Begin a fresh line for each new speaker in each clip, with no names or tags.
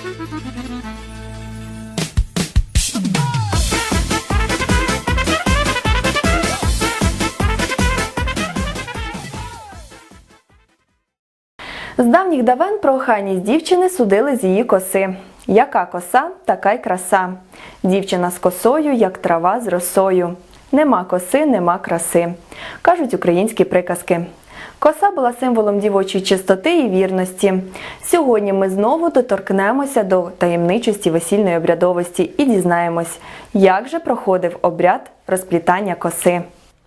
З давніх давен про охайність дівчини судили з її коси. Яка коса, така й краса. Дівчина з косою, як трава з росою. Нема коси, нема краси. кажуть українські приказки. Коса була символом дівочої чистоти і вірності. Сьогодні ми знову доторкнемося до таємничості весільної обрядовості і дізнаємось, як же проходив обряд розплітання коси.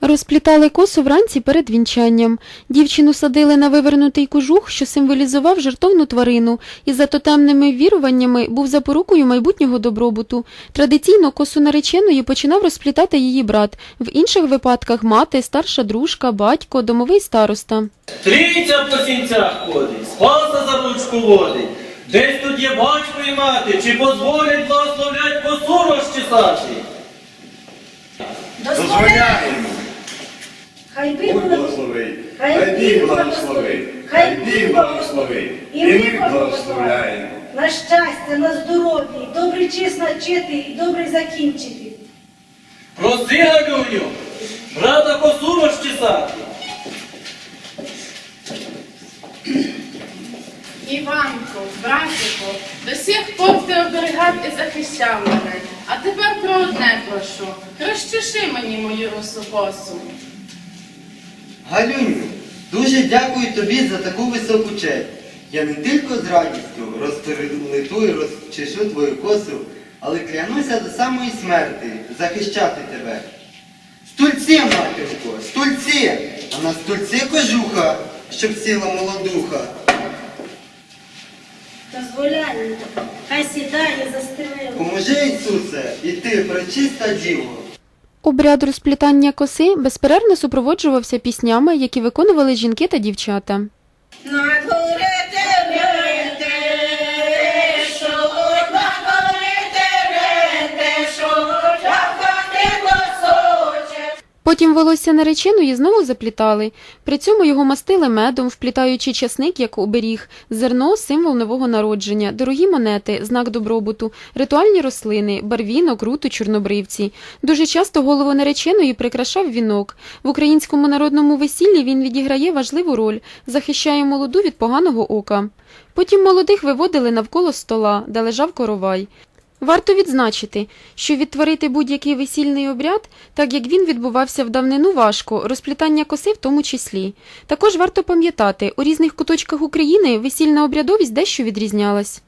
Розплітали косу вранці перед вінчанням. Дівчину садили на вивернутий кожух, що символізував жертовну тварину, і за тотемними віруваннями був запорукою майбутнього добробуту. Традиційно косу нареченої починав розплітати її брат, в інших випадках мати, старша дружка, батько, домовий староста.
Трійця по сінцях ходить, спаса за ручку водить. Десь тут є батько і мати, чи дозволять благословлять косу розчесати?
Хай Бог благословить. Хай
Бог благословить.
І ми благословляємо. На щастя, на здоров'я, добрий час начати, і добрий закінчити.
Проси, Галюню, брата косу розчесати.
Іванко, братику, до сих пор ти оберігав і захищав мене. А тепер про одне прошу. Розчеши мені мою русу косу.
Галюню, дуже дякую тобі за таку високу честь. Я не тільки з радістю розперелиту і розчешу твою косу, але клянуся до самої смерти захищати тебе. Стульці, матінко, стульці! А на стульці кожуха, щоб сіла молодуха.
Дозволяємо. Хай сідає за стелею.
Поможи, Ісусе, і ти, пречиста діво.
Обряд розплітання коси безперервно супроводжувався піснями, які виконували жінки та дівчата. Потім волосся нареченої знову заплітали. При цьому його мастили медом, вплітаючи часник як оберіг, зерно символ нового народження, дорогі монети, знак добробуту, ритуальні рослини, барвінок, руту, чорнобривці. Дуже часто голову нареченої прикрашав вінок. В українському народному весіллі він відіграє важливу роль, захищає молоду від поганого ока. Потім молодих виводили навколо стола, де лежав коровай. Варто відзначити, що відтворити будь-який весільний обряд, так як він відбувався в давнину важко, розплітання коси в тому числі. Також варто пам'ятати, у різних куточках України весільна обрядовість дещо відрізнялась.